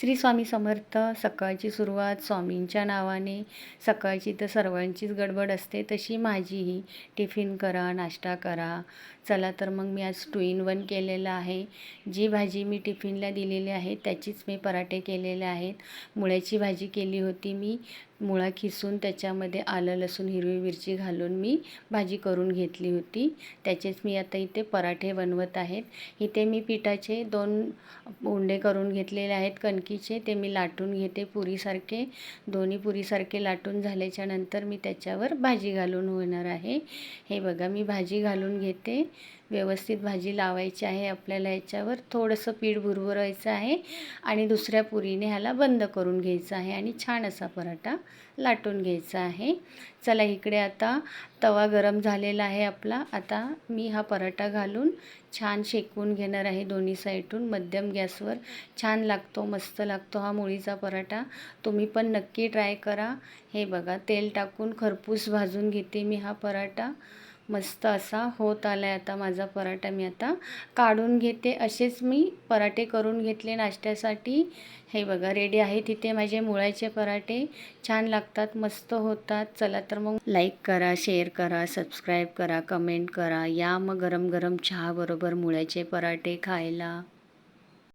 श्री स्वामी समर्थ सकाळची सुरुवात स्वामींच्या नावाने सकाळची तर सर्वांचीच गडबड असते तशी माझीही. टिफिन करा नाश्ता करा. चला तर मग मी आज टू इन वन केलेलं आहे. जी भाजी मी टिफिनला दिलेली आहे त्याचीच मी पराठे केलेले आहेत. मुळ्याची भाजी केली होती मी. मुळा खिसून त्याच्यामध्ये आलं लसूण हिरवी मिरची घालून मी भाजी करून घेतली होती. त्याचेच मी आता इथे पराठे बनवत आहेत. इथे मी पिठाचे दोन उंडे करून घेतलेले आहेत. कणकीचे ते मी लाटून घेते पुरीसारखे. दोन्ही पुरीसारखे लाटून झाल्याच्यानंतर मी त्याच्यावर भाजी घालून होणार आहे. हे बघा मी भाजी घालून घेते. व्यवस्थित भाजी लावायची आहे आपल्याला याच्यावर. थोडंसं पीठ भुरभुरायचं आहे आणि दुसऱ्या पुरीने ह्याला बंद करून घ्यायचं आहे आणि छान असा पराठा लाटून घ्यायचा आहे. चला इकडे आता तवा गरम झालेला आहे आपला. आता मी हा पराठा घालून छान शेकवून घेणार आहे दोन्ही साईडून. मध्यम गॅसवर छान लागतो मस्त मस्त लागतो हा मुळीचा पराठा. तुम्ही पण नक्की ट्राय करा. हे बघा तेल टाकून खरपूस भाजून घेते मी हा पराठा. मस्त असा होत आला आहे आता माझा पराठा मी आता काढून घेते. असेच मी पराठे करून घेतले नाश्त्यासाठी. हे बघा रेडी आहे तिथे माझे मुळ्याचे पराठे. छान लागतात मस्त होतात. चला तर मग लाईक करा शेअर करा सबस्क्राईब करा कमेंट करा. या मग गरम गरम चहाबरोबर मुळ्याचे पराठे खायला.